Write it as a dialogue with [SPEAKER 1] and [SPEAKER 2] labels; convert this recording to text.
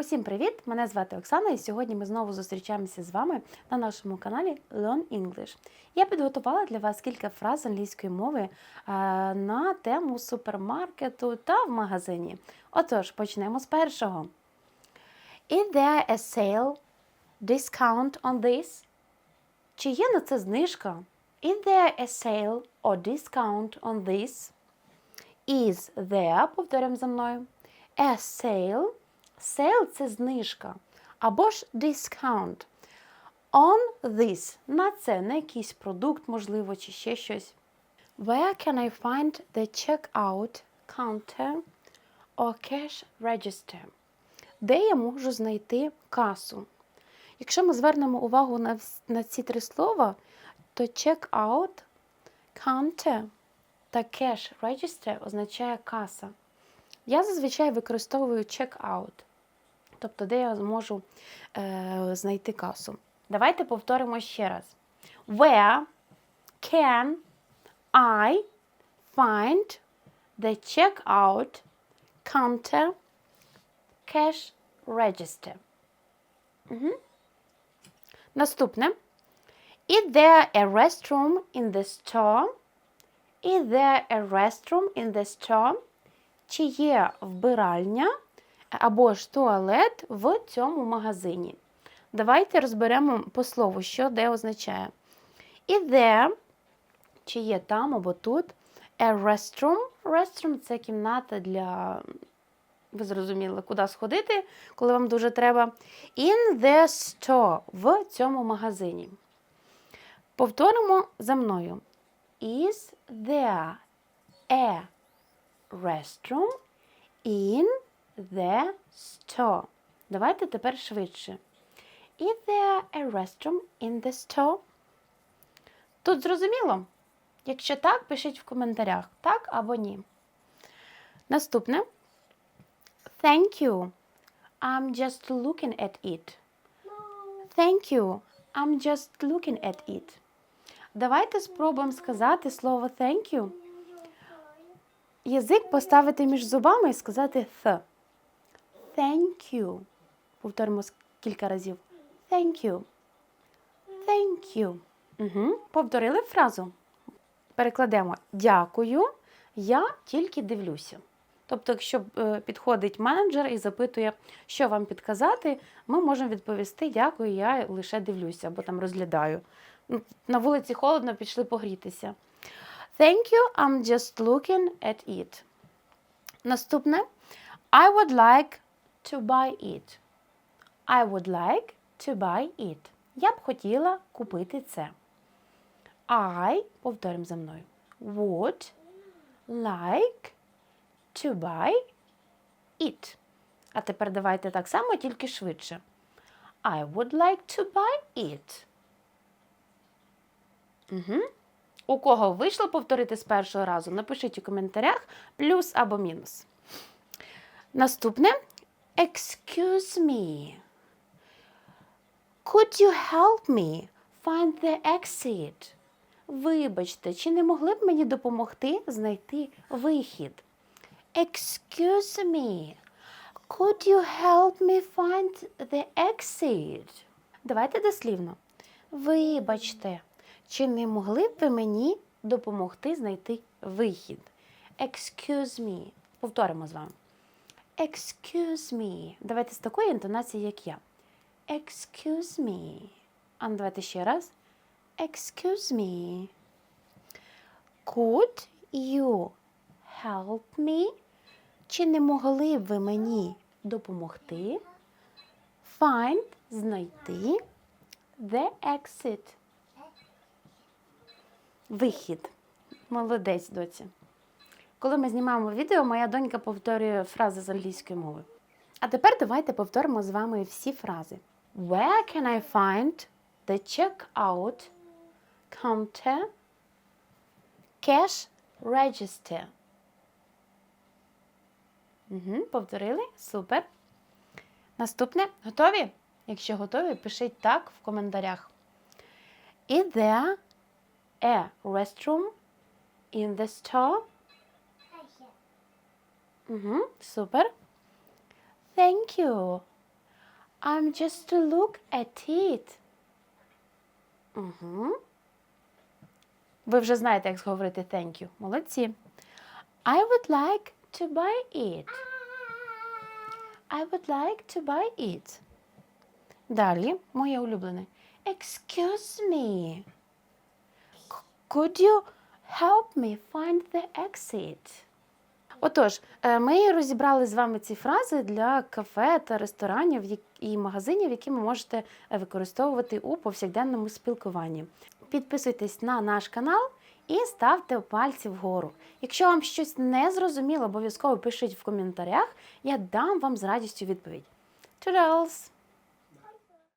[SPEAKER 1] Усім привіт! Мене звати Оксана, і сьогодні ми знову зустрічаємося з вами на нашому каналі Learn English. Я підготувала для вас кілька фраз англійської мови а, на тему супермаркету та в магазині. Отож, почнемо з першого. Is there a sale? Discount on this? Чи є на це знижка? Is there a sale or discount on this? Is there, повторюємо за мною. A sale. Sale – це знижка. Або ж discount. On this. На це, на якийсь продукт, можливо, чи ще щось. Where can I find the checkout counter or cash register? Де я можу знайти касу? Якщо ми звернемо увагу на, на ці три слова, то checkout, counter та cash register означає каса. Я зазвичай використовую checkout, тобто де я зможу е, знайти касу. Давайте повторимо ще раз. Where can I find the checkout counter cash register? Мгм. Наступне. Is there a restroom in the store? Is there a restroom in the store? Чи є вбиральня або ж туалет в цьому магазині? Давайте розберемо по слову, що де означає. Is there, чи є там або тут, a restroom. Restroom – це кімната для, ви зрозуміли, куди сходити, коли вам дуже треба. In the store, в цьому магазині. Повторимо за мною. Is there a restroom in the store? Давайте тепер швидше. Is there a restroom in the store? Тут зрозуміло? Якщо так, пишіть в коментарях, так або ні. Наступне. Thank you. I'm just looking at it. Thank you. I'm just looking at it. Давайте спробуємо сказати слово thank you. Язик поставити між зубами і сказати th. Thank you. Повторимо кілька разів. Thank you. Thank you. Угу. Повторили фразу. Перекладемо дякую. Я тільки дивлюся. Тобто, якщо е, підходить менеджер і запитує, що вам підказати, ми можемо відповісти дякую, я лише дивлюся або там розглядаю. На вулиці холодно, пішли погрітися. Thank you, I'm just looking at it. Наступне. I would like to buy it. I would like to buy it. Я б хотіла купити це. I, повторимо за мною, would like to buy it. А тепер давайте так само, тільки швидше. I would like to buy it. Угу. У кого вийшло повторити з першого разу, напишіть у коментарях плюс або мінус. Наступне. Excuse me. Could you help me find the exit? Вибачте, чи не могли б мені допомогти знайти вихід? Excuse me. Could you help me find the exit? Давайте дослівно. Вибачте, чи не могли б ви мені допомогти знайти вихід? Excuse me. Повторимо з вами. Excuse me. Давайте з такою інтонацією, як я. Excuse me. А ну давайте ще раз. Excuse me. Could you help me? Чи не могли б ви мені допомогти? Find знайти the exit. Вихід. Молодець, доці. Коли ми знімаємо відео, моя донька повторює фрази з англійської мови. А тепер давайте повторимо з вами всі фрази. Where can I find the checkout counter cash register? Угу, повторили? Супер. Наступне. Готові? Якщо готові, пишіть так в коментарях. Is there a restroom in the store? Угу, супер. Thank you. I'm just to look at it. Угу. Ви вже знаєте, як говорити thank you. Молодці. I would like to buy it. I would like to buy it. Далі, моє улюблене. Excuse me. C- Could you help me find the exit? Отож, е, ми розібрали з вами ці фрази для кафе та ресторанів і магазинів, які ви можете е, використовувати у повсякденному спілкуванні. Підписуйтесь на наш канал і ставте пальці вгору. Якщо вам щось не зрозуміло, обов'язково пишіть в коментарях, я дам вам з радістю відповідь. Toodles!